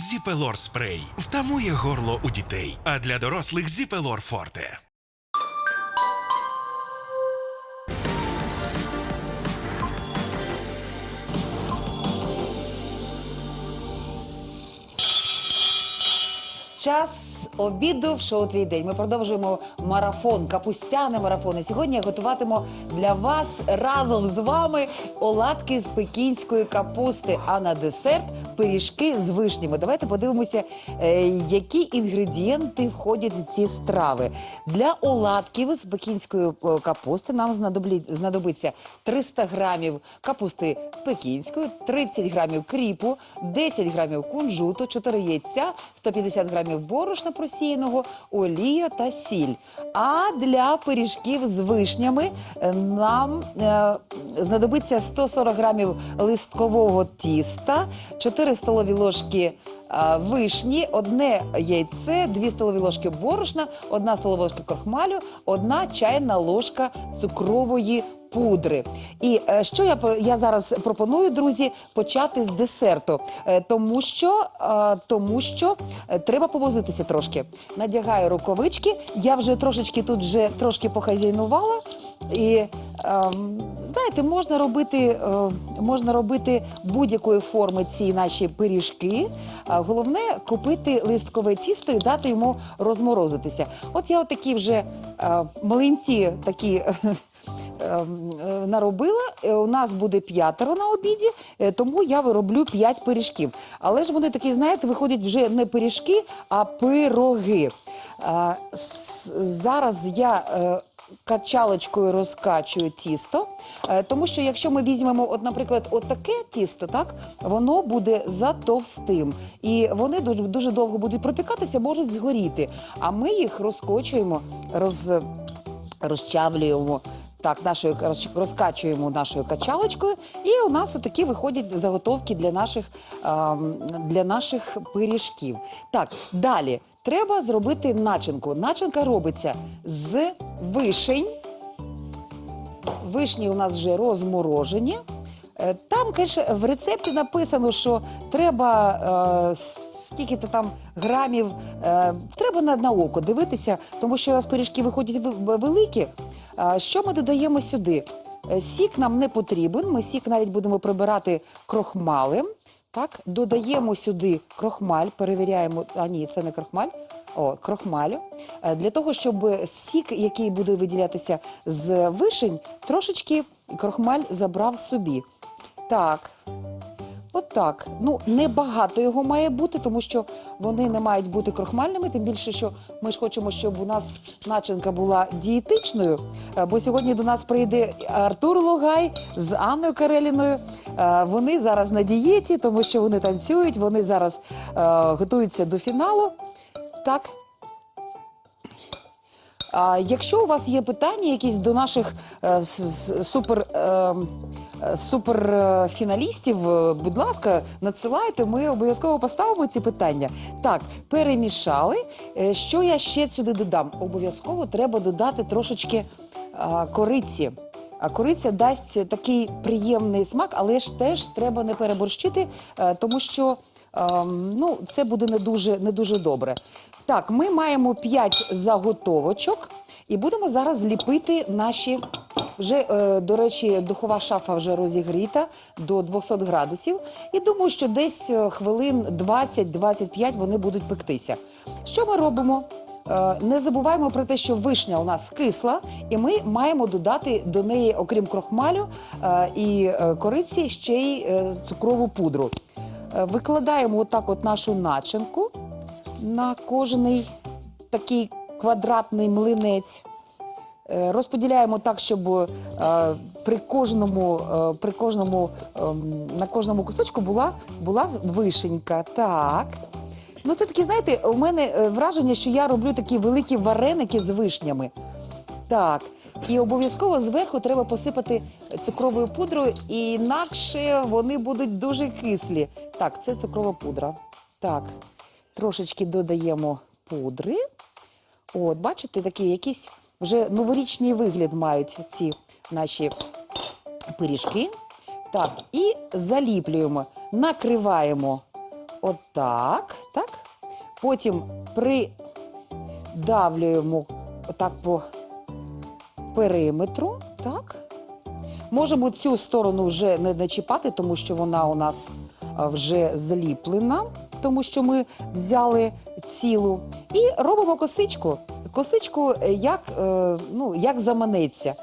Зіпелор спрей втамує горло у дітей, а для дорослих Зіпелор Форте. Час обіду в шоу твій день. Ми продовжуємо марафон, капустяний марафон. І сьогодні я готуватиму для вас разом з вами оладки з пекінської капусти. А на десерт пиріжки з вишнями. Давайте подивимося, е, які інгредієнти входять в ці страви. Для оладків з пекінської е, капусти нам знадобиться 300 грамів капусти пекінської, 30 грамів кріпу, 10 грамів кунжуту, 4 яйця, 150 грамів борошна просіяного, олія та сіль. А для пиріжків з вишнями е, нам е, знадобиться 140 грамів листкового тіста, 4 столові ложки е, вишні, одне яйце, 2 столові ложки борошна, 1 столова ложка крохмалю, 1 чайна ложка цукрової пудри. І е, що я, я зараз пропоную, друзі, почати з десерту, Е, тому що, е, тому що треба повозитися трошки. Надягаю рукавички. Я вже трошечки тут вже трошки похазяйнувала. І ем, знаєте, можна робити, можна робити будь-якої форми ці наші пиріжки. Головне купити листкове тісто і дати йому розморозитися. От я отакі вже е, млинці такі. ем, е, Наробила, Е, у нас буде п'ятеро на обіді, е, тому я вироблю п'ять пиріжків. Але ж вони такі, знаєте, виходять вже не пиріжки, а пироги. Зараз я качалочкою розкачую тісто, тому що якщо ми візьмемо, от, наприклад, отаке тісто, так воно буде затовстим, і вони дуже, дуже довго будуть пропікатися, можуть згоріти. А ми їх розкочуємо, роз, розчавлюємо. Так, нашою роз- розкачуємо нашою качалочкою, і у нас отакі виходять заготовки для наших, ем, для наших пиріжків. Так, далі треба зробити начинку. Начинка робиться з вишень. Вишні у нас вже розморожені. Е, Там, конечно, в рецепті написано, що треба е, скільки-то там грамів, е, треба на, на око дивитися, тому що у нас пиріжки виходять великі. Що ми додаємо сюди? Е, Сік нам не потрібен. Ми сік навіть будемо прибирати крохмалем. Так, додаємо сюди крохмаль, перевіряємо. А ні, це не крохмаль. О, крохмалю. Е, Для того, щоб сік, який буде виділятися з вишень, трошечки крохмаль забрав собі. Так. От так. Ну, небагато його має бути, тому що вони не мають бути крохмальними, тим більше, що ми ж хочемо, щоб у нас начинка була дієтичною. Е, Бо сьогодні до нас прийде Артур Лугай з Анною Кареліною. Е, Вони зараз на дієті, тому що вони танцюють, вони зараз е, готуються до фіналу. Так. Якщо у вас є питання якісь до наших супер, е, е, суперфіналістів, е, будь ласка, надсилайте, ми обов'язково поставимо ці питання. Так, перемішали. Е, Що я ще сюди додам? Обов'язково треба додати трошечки кориці. А кориця дасть такий приємний смак, але ж теж треба не переборщити, е, тому що ну, це буде не дуже, не дуже добре. Так, ми маємо 5 заготовочок і будемо зараз ліпити наші. Вже, е, до речі, духова шафа вже розігріта до 200 градусів. І думаю, що десь е, хвилин 20-25 вони будуть пектися. Що ми робимо? Е, Не забуваємо про те, що вишня у нас кисла, і ми маємо додати до неї, окрім крохмалю і кориці, ще й цукрову пудру. Е, Викладаємо отак от нашу начинку на кожний такий квадратний млинець. Е, Розподіляємо так, щоб е, при кожному, при кожному, ем, на кожному кусочку була, була вишенька. Так. Ну, це такі, знаєте, у мене враження, що я роблю такі великі вареники з вишнями. Так. І обов'язково зверху треба посипати цукровою пудрою, інакше вони будуть дуже кислі. Так, це цукрова пудра. Так, трошечки додаємо пудри. От, бачите, такі якісь вже новорічний вигляд мають ці наші пиріжки. Так, і заліплюємо, накриваємо отак, так. Потім придавлюємо отак по периметру, так. Можемо цю сторону вже не начіпати, тому що вона у нас вже зліплена, тому що ми взяли цілу. І робимо косичку. Косичку е, як, е, ну, як заманеться.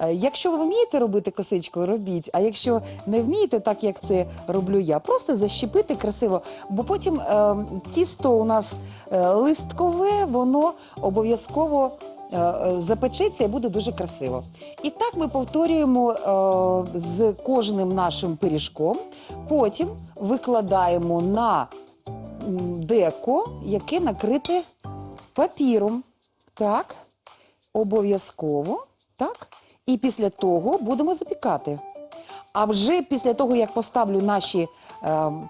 Е, Якщо ви вмієте робити косичку, робіть. А якщо не вмієте, так як це роблю я, просто защепити красиво. Бо потім е, тісто у нас листкове, воно обов'язково запечеться і буде дуже красиво. І так ми повторюємо е, з кожним нашим пиріжком. Потім викладаємо на деко, яке накрите папіром. Так, обов'язково. Так. І після того будемо запікати. А вже після того, як поставлю наші е,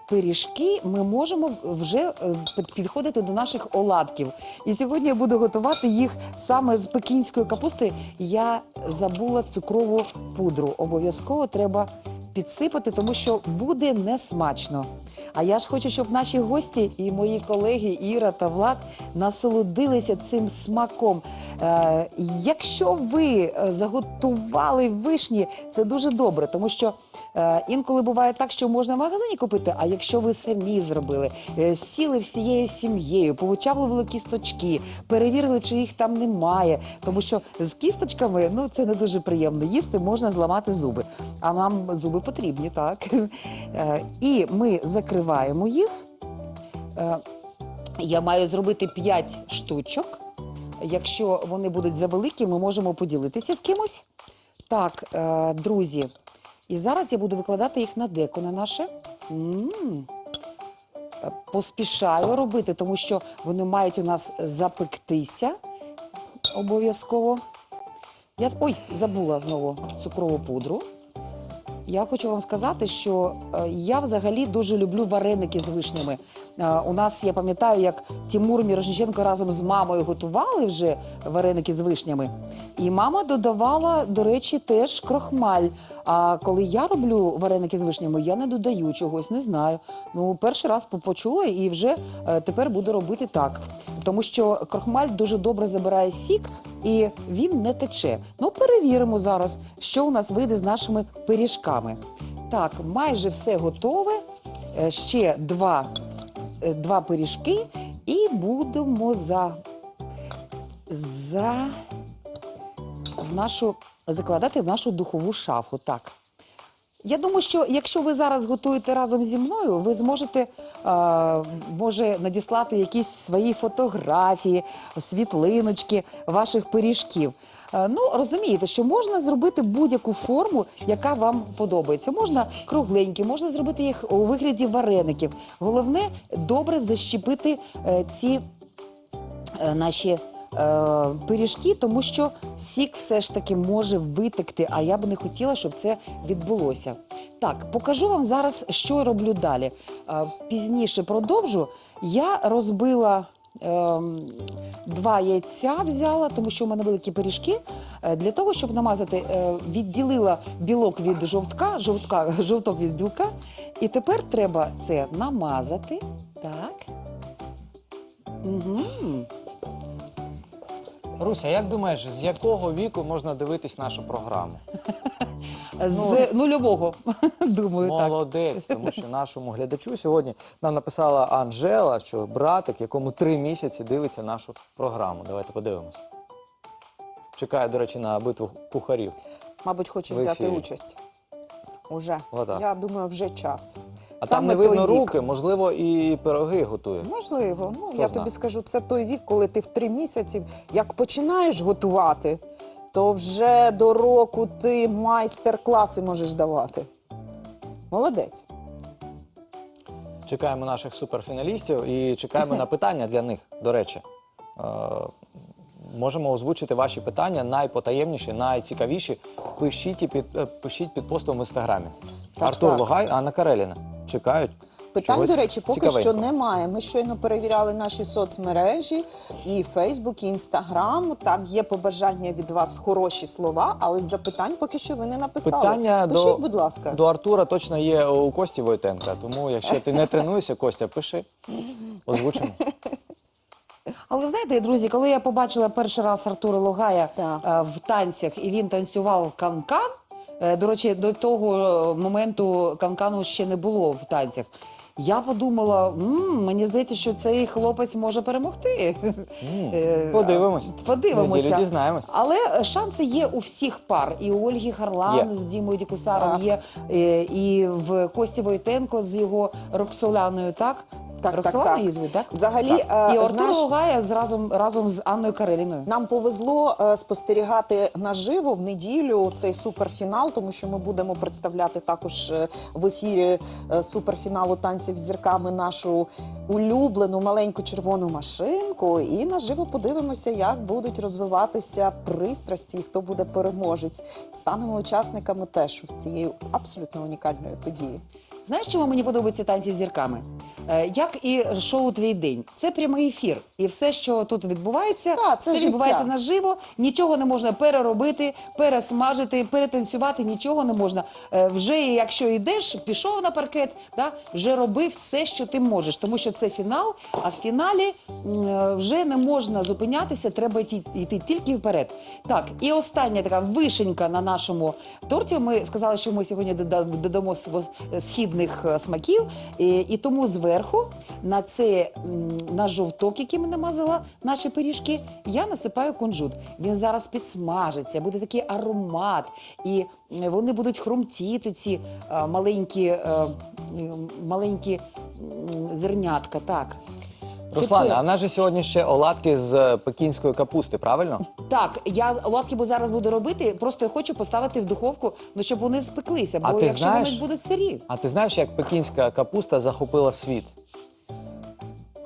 пиріжки, ми можемо вже е, підходити до наших оладків. І сьогодні я буду готувати їх саме з пекінської капусти. Я забула цукрову пудру. Обов'язково треба підсипати, тому що буде несмачно. А я ж хочу, щоб наші гості і мої колеги Іра та Влад насолодилися цим смаком. Е, якщо ви е, заготували вишні, це дуже добре, тому що е, інколи буває так, що можна в магазині купити. А якщо ви самі зробили, е, сіли всією сім'єю, повичавлювали кісточки, перевірили, чи їх там немає, тому що з кісточками ну це не дуже приємно. Їсти можна зламати зуби. А нам зуби потрібні, так. Е, І ми закриваємо їх. Я маю зробити 5 штучок. Якщо вони будуть завеликі, ми можемо поділитися з кимось. Так, друзі. І зараз я буду викладати їх на деко на наше. М. Е, Поспішаю робити, тому що вони мають у нас запектися обов'язково. Я ой, забула знову цукрову пудру. Я хочу вам сказати, що е, я взагалі дуже люблю вареники з вишнями. Е, у нас я пам'ятаю, як Тимур Мірошниченко разом з мамою готували вже вареники з вишнями. І мама додавала, до речі, теж крохмаль. А коли я роблю вареники з вишнями, я не додаю чогось, не знаю. Ну, перший раз почула і вже е, тепер буду робити так. Тому що крохмаль дуже добре забирає сік і він не тече. Ну, перевіримо зараз, що у нас вийде з нашими пиріжками. Так, майже все готове. Е, Ще два, два пиріжки, і будемо за, за в нашу, закладати в нашу духову шафу. Так. Я думаю, що якщо ви зараз готуєте разом зі мною, ви зможете е, може надіслати якісь свої фотографії, світлиночки ваших пиріжків. Е, ну розумієте, що можна зробити будь-яку форму, яка вам подобається. Можна кругленькі, можна зробити їх у вигляді вареників. Головне добре защепити е, ці е, наші пиріжки, тому що сік все ж таки може витекти, а я б не хотіла, щоб це відбулося. Так, покажу вам зараз, що роблю далі. Пізніше продовжу. Я розбила. Ем, Два яйця взяла, тому що у мене великі пиріжки. Е, Для того, щоб намазати, е, відділила білок від жовтка, жовтка, жовток від білка. І тепер треба це намазати. Так. Угу. Руся, як думаєш, з якого віку можна дивитись нашу програму? З нульового, думаю, так. Молодець, тому що нашому глядачу сьогодні нам написала Анжела, що братик, якому три місяці дивиться нашу програму. Давайте подивимось. Чекає, до речі, на битву кухарів. Мабуть, хоче В взяти ефірі. участь. Уже. Отак. Я думаю, вже час. А там не видно той вік. руки, можливо, і пироги готує. Можливо. Ну, Хто я зна. тобі скажу, це той вік, коли ти в три місяці, як починаєш готувати, то вже до року ти майстер-класи можеш давати. Молодець. Чекаємо наших суперфіналістів і чекаємо на питання для них. До речі, Е, можемо озвучити ваші питання найпотаємніші, найцікавіші. Пишіть і під, е, пишіть під постом в інстаграмі. Так, Артур так. Логай, Анна Кареліна. Чекають. Питань, Чогось до речі, поки цікавенького. що немає. Ми щойно перевіряли наші соцмережі, і Фейсбук, і Інстаграм. Там є побажання від вас хороші слова. А ось запитань поки що ви не написали. Питання Пишіть, до, будь ласка. до Артура точно є у Кості Войтенка. Тому якщо ти не тренуєшся, Костя, пиши. Озвучимо. Але знаєте, друзі, коли я побачила перший раз Артура Логая Так. е, в танцях і він танцював канкан. е, До речі, до того е, моменту канкану ще не було в танцях. Я подумала, «М, мені здається, що цей хлопець може перемогти. Е, Подивимось. Подивимося. Неділю дізнаємось. Але шанси є у всіх пар. І у Ольги Харлан Є. з Дімою Дікусаром Так. є, е, і в Кості Войтенко з його Роксоляною, так? Так, так, Роксолана так. її звуть, так? Взагалі, І е, Артур знаєш, Логая з разом, разом з Анною Кареліною. Нам повезло е, спостерігати наживо в неділю цей суперфінал, тому що ми будемо представляти також е, в ефірі е, суперфіналу танців з зірками нашу улюблену маленьку червону машинку. І наживо подивимося, як будуть розвиватися пристрасті, і хто буде переможець. Станемо учасниками теж цієї абсолютно унікальної події. Знаєш, чому мені подобаються танці з зірками? Е, як і шоу Твій день. Це прямий ефір. І все, що тут відбувається, Так, це все відбувається наживо. Нічого не можна переробити, пересмажити, перетанцювати, нічого не можна. Е, вже якщо йдеш, пішов на паркет, да, вже роби все, що ти можеш, тому що це фінал. А в фіналі е, вже не можна зупинятися, треба йти, йти тільки вперед. Так, і остання така вишенька на нашому торті. Ми сказали, що ми сьогодні додамо сво- східних е, смаків, і, тому зверху на це на жовток, який ми намазала наші пиріжки, я насипаю кунжут. Він зараз підсмажиться, буде такий аромат, і е, вони будуть хрумтіти ці е, маленькі, маленькі зернятка. Так. Руслане, а в нас же сьогодні ще оладки з е, пекінської капусти, правильно? Так, я оладки бо зараз буду робити, просто я хочу поставити в духовку, ну щоб вони спеклися, бо А ти якщо знаєш- вони будуть сирі. А ти знаєш, як пекінська капуста захопила світ?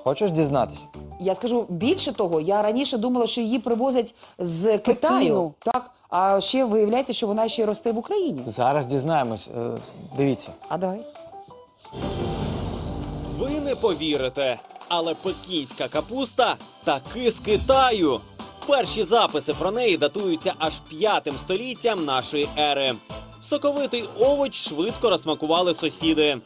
Хочеш дізнатися? Я скажу більше того, я раніше думала, що її привозять з Китаю. Пекіну. Так, а ще виявляється, що вона ще й росте в Україні. Зараз дізнаємось. Е, Дивіться. А давай. Ви не повірите, але пекінська капуста таки з Китаю. Перші записи про неї датуються аж п'ятим століттям нашої ери. Соковитий овоч швидко розсмакували сусіди.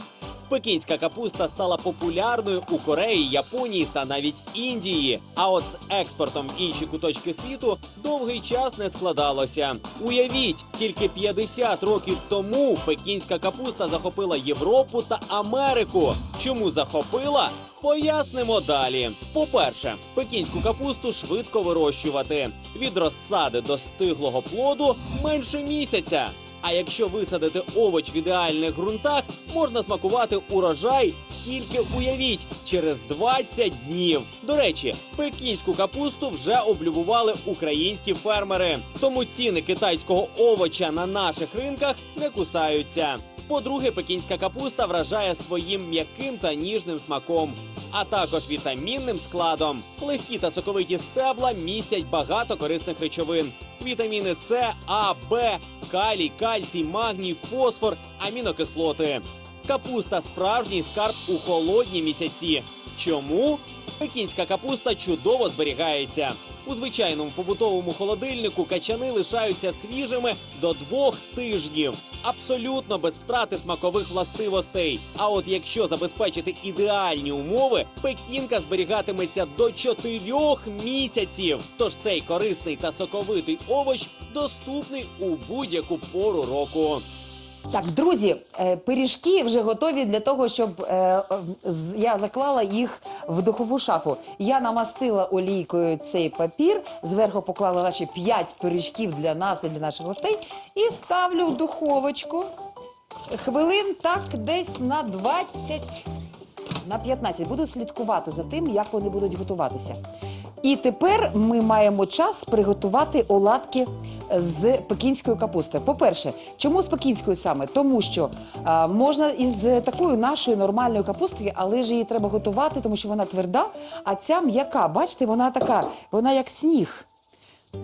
Пекінська капуста стала популярною у Кореї, Японії та навіть Індії. А от з експортом в інші куточки світу довгий час не складалося. Уявіть, тільки 50 років тому пекінська капуста захопила Європу та Америку. Чому захопила? Пояснимо далі. По-перше, пекінську капусту швидко вирощувати. Від розсади до стиглого плоду менше місяця. А якщо висадити овоч в ідеальних ґрунтах, можна смакувати урожай тільки уявіть через 20 днів. До речі, пекінську капусту вже облюбували українські фермери. Тому ціни китайського овоча на наших ринках не кусаються. По-друге, пекінська капуста вражає своїм м'яким та ніжним смаком, а також вітамінним складом. Легкі та соковиті стебла містять багато корисних речовин: вітаміни С, А, Б, калій, кальцій, магній, фосфор, амінокислоти. Капуста справжній скарб у холодні місяці. Чому? Пекінська капуста чудово зберігається. У звичайному побутовому холодильнику качани лишаються свіжими до двох тижнів, абсолютно без втрати смакових властивостей. А от якщо забезпечити ідеальні умови, пекінка зберігатиметься до чотирьох місяців. Тож цей корисний та соковитий овоч доступний у будь-яку пору року. Так, друзі, е, пиріжки вже готові для того, щоб е, я заклала їх в духову шафу. Я намастила олійкою цей папір, зверху поклала наші 5 пиріжків для нас і для наших гостей і ставлю в духовочку. Хвилин так десь на 20, на 15. Буду слідкувати за тим, як вони будуть готуватися. І тепер ми маємо час приготувати оладки з пекінської капусти. По-перше, чому з пекінської саме? Тому що а, можна із такою нашою нормальною капустою, але ж її треба готувати, тому що вона тверда, а ця м'яка, бачите, вона така, вона як сніг.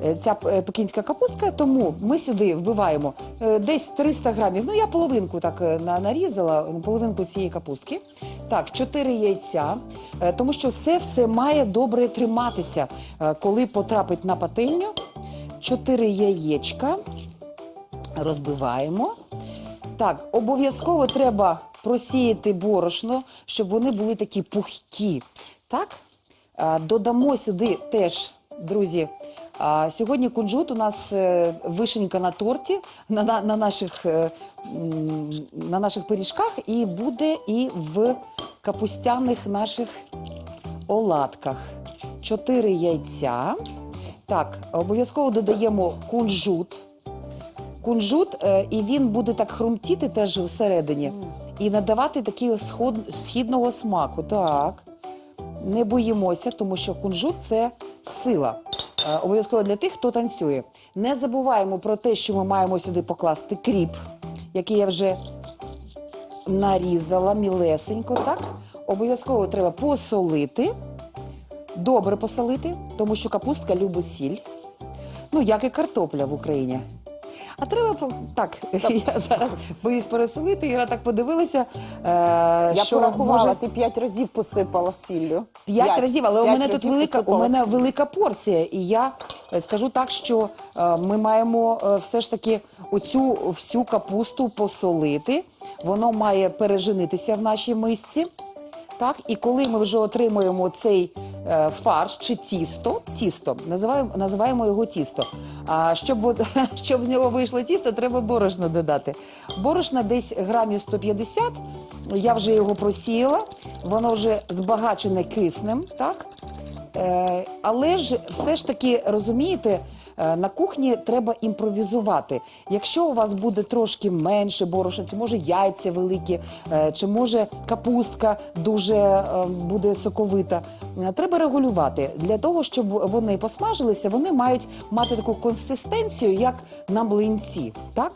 Е, Ця е, пекінська капустка, тому ми сюди вбиваємо е, десь 300 грамів. Ну я половинку так нарізала, половинку цієї капустки. Так, 4 яйця, тому що це все має добре триматися, коли потрапить на пательню. 4 яєчка розбиваємо. Так, обов'язково треба просіяти борошно, щоб вони були такі пухкі. Так, додамо сюди теж, друзі. А сьогодні кунжут у нас е, вишенька на торті на, на, на, наших, е, на наших пиріжках і буде і в капустяних наших оладках. Чотири яйця. Так, обов'язково додаємо кунжут. Кунжут, е, і він буде так хрумтіти теж всередині і надавати такий східного смаку. Так. Не боїмося, тому що кунжут це сила. Е, Обов'язково для тих, хто танцює. Не забуваємо про те, що ми маємо сюди покласти кріп, який я вже нарізала мілесенько. Так? Обов'язково треба посолити, добре посолити, тому що капустка любить сіль. Ну, як і картопля в Україні. А треба по- так, я зараз боюсь пересолити. Іра так подивилася. Е, Я що порахувала, може- ти п'ять разів посипала сіллю. П'ять разів, але у П'ять мене тут разів велика, у посипала мене сіллю. велика порція, і я е, скажу так, що е, ми маємо е, все ж таки оцю всю капусту посолити. Воно має переженитися в нашій мисці. Так, і коли ми вже отримуємо цей е, фарш чи тісто, тісто, називаємо, називаємо його тісто. А щоб, от, щоб з нього вийшло тісто, треба борошно додати. Борошна десь грамів 150, я вже його просіяла, воно вже збагачене киснем, так? Е, але ж все ж таки розумієте, е, на кухні треба імпровізувати. Якщо у вас буде трошки менше борошна, чи може яйця великі, е, чи може капустка дуже буде соковита, треба регулювати. Для того, щоб вони посмажилися, вони мають мати таку консистенцію, як на млинці. Так?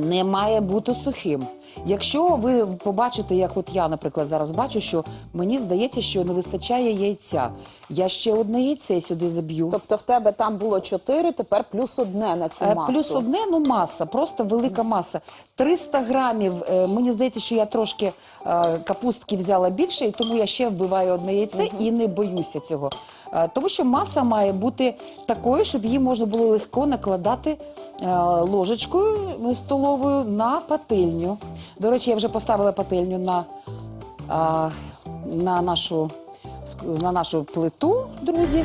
Не має бути сухим. Якщо ви побачите, як от я, наприклад, зараз бачу, що мені здається, що не вистачає яйця. Я ще одне яйце сюди заб'ю. Тобто в тебе там було чотири, тепер плюс одне на цю Е, масу. Плюс одне, ну маса, просто велика маса. 300 грамів. е, Мені здається, що я трошки е, капустки взяла більше, і тому я ще вбиваю одне яйце і не боюся цього. Е, Тому що маса має бути такою, щоб її можна було легко накладати е, ложечкою столовою на пательню. До речі, я вже поставила пательню на, на, нашу, на нашу плиту, друзі.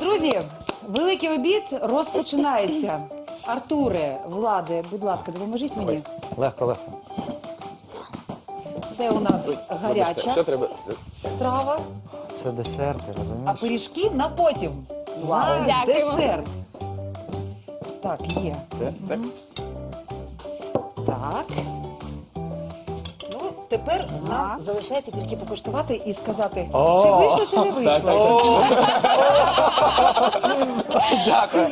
Друзі, великий обід розпочинається. Артуре, Владе, будь ласка, допоможіть мені. Легко, легко. Це у нас гаряча треба? страва, Це десерти, а розумієш? пиріжки на потім. На Дякуємо. десерт. Так, є. Це так. Так. Тепер нам залишається тільки покуштувати і сказати, чи вийшло, чи не вийшло. Дякую.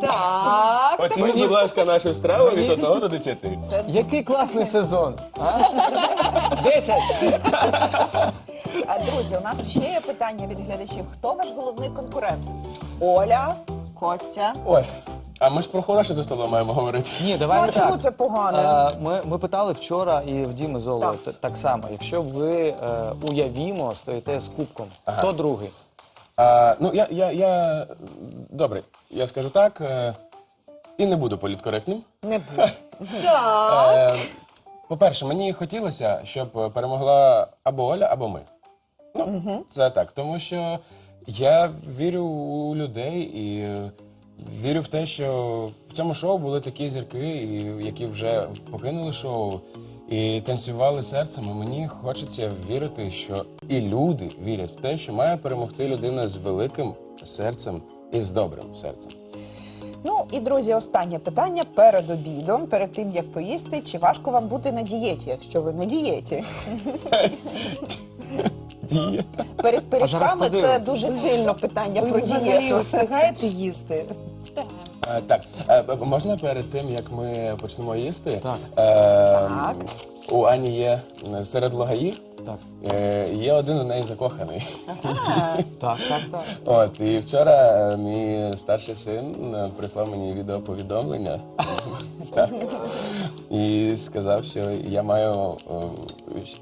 Так. Оцініть, будь ласка, нашу страву від 1 до 10. Який класний сезон. А? Десять. А, Друзі, у нас ще є питання від глядачів. Хто ваш головний конкурент? Оля, Костя. Ой, а ми ж про хороше за столом маємо говорити. Ні, давай Ну, а чому так. це погано? Е, Ми, ми питали вчора і в Діми Так. т- так само. Якщо ви е, уявімо, стоїте з кубком, хто другий? А, ну, я, я, я... Добре, я скажу так. е, І не буду політкоректним. Не буде. Е, По-перше, мені хотілося, щоб перемогла або Оля, або ми. Ну, це так, тому що я вірю у людей і е, вірю в те, що в цьому шоу були такі зірки, які вже покинули шоу і танцювали серцем. І мені хочеться вірити, що і люди вірять в те, що має перемогти людина з великим серцем і з добрим серцем. Ну і друзі, останнє питання перед обідом, перед тим як поїсти. Чи важко вам бути на дієті, якщо ви на дієті? Діє. Перед пиріжками це дуже сильно питання про дієту. встигаєте їсти? Е, Так, е, можна перед тим, як ми почнемо їсти? Так. Е, Так. У Ані є е, серед логаїв Так. Е, Є один у неї закоханий. Так, так, так. От, і вчора е, мій старший син е, прислав мені відеоповідомлення так, і сказав, що я маю е,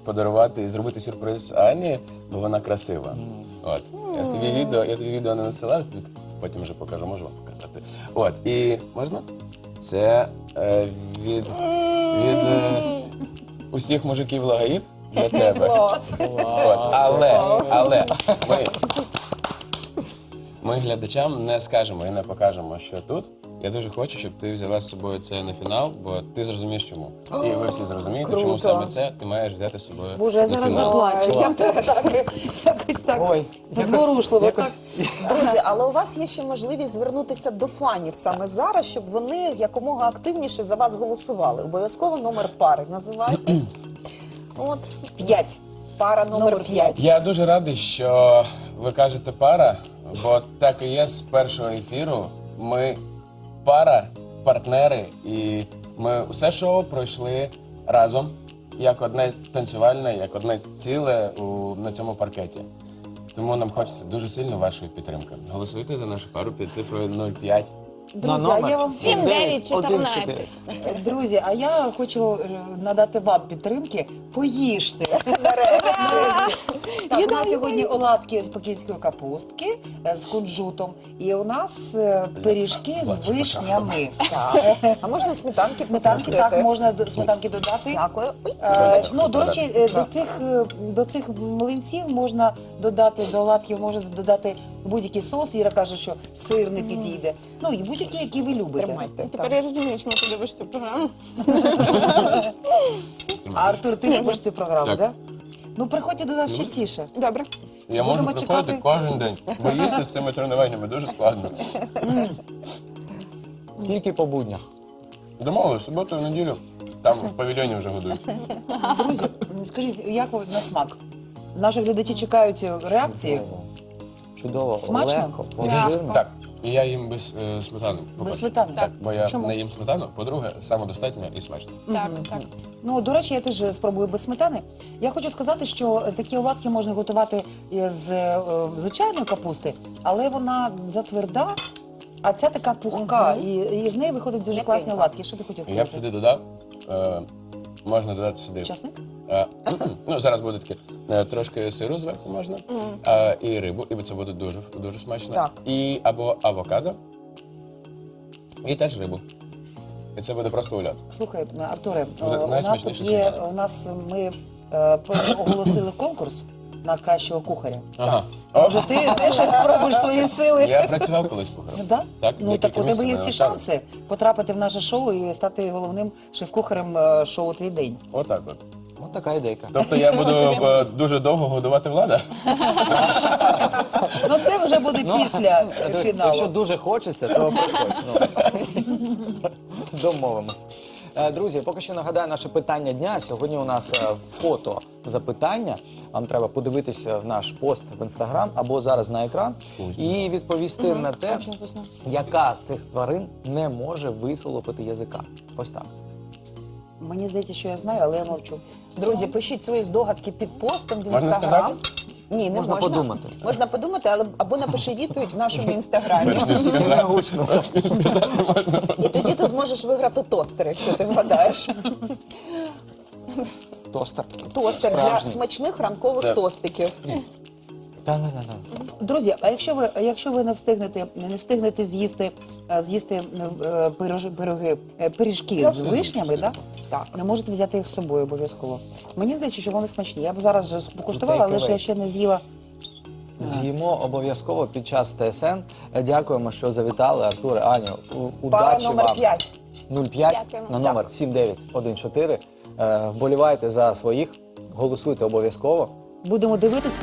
подарувати і зробити сюрприз Ані, бо вона красива. От. Я тобі відео, я тобі відео не надсилав, тобі потім вже покажу, можу вам показати. От, і можна? Це е, від, від е, усіх мужиків лагаїв для тебе. Клас. От, але, але ми, ми глядачам не скажемо і не покажемо, що тут. Я дуже хочу, щоб ти взяла з собою це на фінал, бо ти зрозумієш чому. І ви всі зрозумієте, чому Круто. саме це ти маєш взяти з собою. Боже, я на зараз фінал. заплачу. Я теж. Так, якось так Ой, якось- зворушливо. якось- Друзі, але у вас є ще можливість звернутися до фанів саме зараз, щоб вони якомога активніше за вас голосували. Обов'язково номер пари називайте. От п'ять. пара номер 5. Я дуже радий, що ви кажете пара, бо так і є з першого ефіру. Ми пара, партнери, і ми усе шоу пройшли разом, як одне танцювальне, як одне ціле у, на цьому паркеті. Тому нам хочеться дуже сильно вашої підтримки. Голосуйте за нашу пару під цифрою 05. Друзі, а я вам Сім, дев'ять, 914. 14. Друзі, а я хочу е, надати вам підтримки. Поїжте. Так, у нас сьогодні оладки з пекінської капустки е, з кунжутом. І у нас е, пиріжки з вишнями. Так. А можна сметанки Сметанки попросити? так можна до- сметанки додати. Дякую. Ой. Е, ну, до речі, е, до цих, е, до цих млинців можна додати, до оладків можна додати будь-який соус. Іра каже, що сир не підійде. Ну, і будь-які, які ви любите. Тримайте. Тепер я розумію, чому ти дивишся цю програму. А Артур, ти любиш цю програму, так? Так. Ну, приходьте до нас частіше. Добре. Я можу Будемо приходити чекати. кожен день, бо їсти з цими тренуваннями дуже складно. Тільки по буднях. Домовились, суботу, неділю. Там в павільйоні вже годують. Друзі, скажіть, як ви на смак? Наші глядачі чекають реакції. Чудово, Смачно? легко, пожирно. Так, і я їм без е, сметани. по-перше. сметани? Так, бо я Чому? не їм сметану, по-друге, самодостатньо і смачно. Так, так. Ну, до речі, я теж спробую без сметани. Я хочу сказати, що такі оладки можна готувати з е, звичайної капусти, але вона затверда, а ця така пухка, і, і з неї виходять дуже класні М'якенька. оладки. Що ти хотів І Я б сюди додав, е, можна додати сюди. Часник? А, ну, зараз буде таке е, трошки сиру зверху можна, а, і рибу, і це буде дуже, дуже смачно. Так. І або авокадо, і теж рибу. І це буде просто ульот. Слухай, Артуре, буде е, у нас тут є, сніданок. у нас ми е, про- оголосили конкурс на кращого кухаря. Ага. О, Може, ти теж спробуєш свої сили? я працював колись кухарем. Да? Так, ну так у тебе є всі шанси потрапити в наше шоу і стати головним шеф-кухарем е, шоу Твій день. Отак от. Ось така ідейка. Тобто я буду е, дуже довго годувати влада. Ну це вже буде після Друзі, фіналу. Якщо дуже хочеться, то приходь. Ну. Домовимось. Е, Друзі, поки що нагадаю наше питання дня. Сьогодні у нас е, фото запитання. Вам треба подивитися в наш пост в інстаграм або зараз на екран і відповісти на те, Очень вкусно. яка з цих тварин не може висолопити язика. Ось так. Мені здається, що я знаю, але я мовчу. Друзі, пишіть свої здогадки під постом в Можна інстаграм. сказати? Ні, не Можна можна. подумати. Можна подумати, але або напиши відповідь в нашому інстаграмі. Не гучно. І тоді ти зможеш виграти тостер, якщо ти вгадаєш. Тостер. Тостер для Справжній. смачних ранкових Це- тостиків. Та-та-та-та. Друзі, а якщо ви якщо ви не встигнете не встигнете з'їсти е, з'їсти е, пироги, е, пиріжки з вишнями, да? Так. не можете взяти їх з собою обов'язково. Мені здається, що вони смачні. Я б зараз вже покуштувала, але ж я ще не з'їла. З'їмо обов'язково під час ТСН. Дякуємо, що завітали, Артуре, Аню. Удачі номер вам. 5. 05 на номер 7914. Е, Вболівайте за своїх, голосуйте обов'язково. Будемо дивитися.